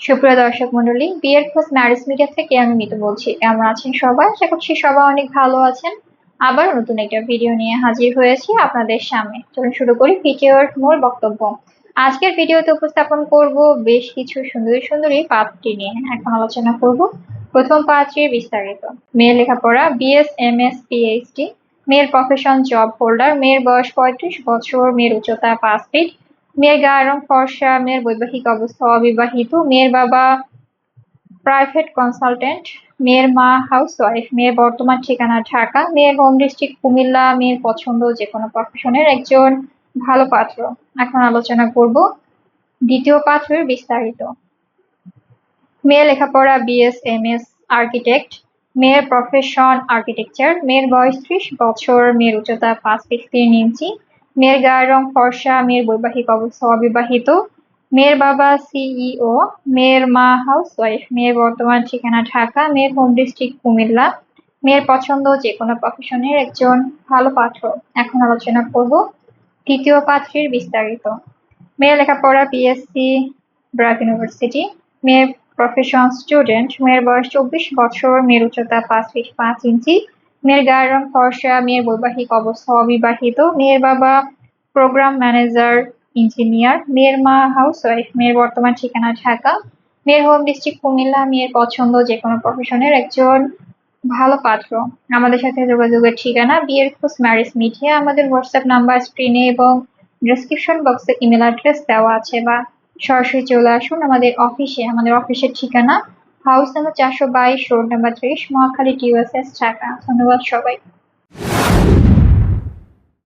সুপ্রিয় দর্শক মন্ডলী বিয়ের খোঁজ ম্যারেজ মিডিয়া থেকে আমি মিতু বলছি। কেমন আছেন সবাই? আশা করছি সবাই অনেক ভালো আছেন। আবার নতুন একটা ভিডিও নিয়ে হাজির হয়েছি আপনাদের সামনে। চলুন শুরু করি ভিডিওর মূল বক্তব্য। আজকের ভিডিওতে উপস্থাপন করব বেশ কিছু সুন্দরী সুন্দরী পাত্রী নিয়ে। এখন আলোচনা করব প্রথম পাত্রীর বিস্তারিত। মেয়ের লেখাপড়া, বিএস এম এস পিএইচডি। মেয়ের প্রফেশন জব হোল্ডার মেয়ের বয়স পঁয়ত্রিশ বছর। মেয়ের উচ্চতা পাঁচ ফিট মেয়ের গায়ের রং ফর্সা, মেয়ের বৈবাহিক অবস্থা অবিবাহিত, মেয়ের বাবা প্রাইভেট কনসালটেন্ট মেয়ের মা হাউস ওয়াইফ মেয়ের বর্তমান ঠিকানা ঢাকা, মেয়ের হোম ডিস্ট্রিক্ট কুমিল্লা, মেয়ের পছন্দ যে কোনো প্রফেশনের একজন ভালো পাত্র। এখন আলোচনা করব দ্বিতীয় পাত্রের বিস্তারিত। মেয়ে লেখাপড়া বিএস এম এস আর্কিটেক্ট মেয়ের প্রফেশন আর্কিটেকচার মেয়ের বয়স ত্রিশ বছর, মেয়ের উচ্চতা পাঁচ ফিট তিন ইঞ্চি মেয়ের গায়ের রং ফর্সা, মেয়ের বৈবাহিক অবস্থা অবিবাহিত, মেয়ের বাবা সিইও মেয়ের মা হাউস ওয়াইফ মেয়ের বর্তমান ঠিকানা ঢাকা, মেয়ের হোম ডিস্ট্রিক্ট কুমিল্লা, মেয়ের পছন্দ যে কোনো প্রফেশনের একজন ভালো পাত্র। এখন আলোচনা করব তৃতীয় পাত্রীর বিস্তারিত। মেয়ের লেখাপড়া পিএসসি ব্রাক ইউনিভার্সিটি মেয়ের প্রফেশন স্টুডেন্ট মেয়ের বয়স চব্বিশ বছর, মেয়ের উচ্চতা পাঁচ ফিট পাঁচ ইঞ্চি মেয়ের গায়ের রং ফর্সা, মেয়ের বৈবাহিক অবস্থা অবিবাহিত, মেয়ের বাবা প্রোগ্রাম ম্যানেজার ইঞ্জিনিয়ার মেয়ের মা হাউস ওয়াইফ মেয়ের বর্তমান ঠিকানা ঢাকা, মেয়ের হোম ডিস্ট্রিক্ট কুমিল্লা, মেয়ের পছন্দ যে কোনো প্রফেশনের একজন ভালো পাত্র। আমাদের সাথে যোগাযোগের ঠিকানা বিয়ের খোঁজ ম্যারেজ মিডিয়া, আমাদের হোয়াটসঅ্যাপ নাম্বার স্ক্রিনে এবং ডিসক্রিপশন বক্সে ইমেল অ্যাড্রেস দেওয়া আছে বা সরাসরি চলে আসুন আমাদের অফিসে আমাদের অফিসের ঠিকানা হাউস নাম্বার চারশো বাইশ রোড নাম্বার ত্রিশ মহাখালী টিউএসএস ঢাকা। ধন্যবাদ সবাই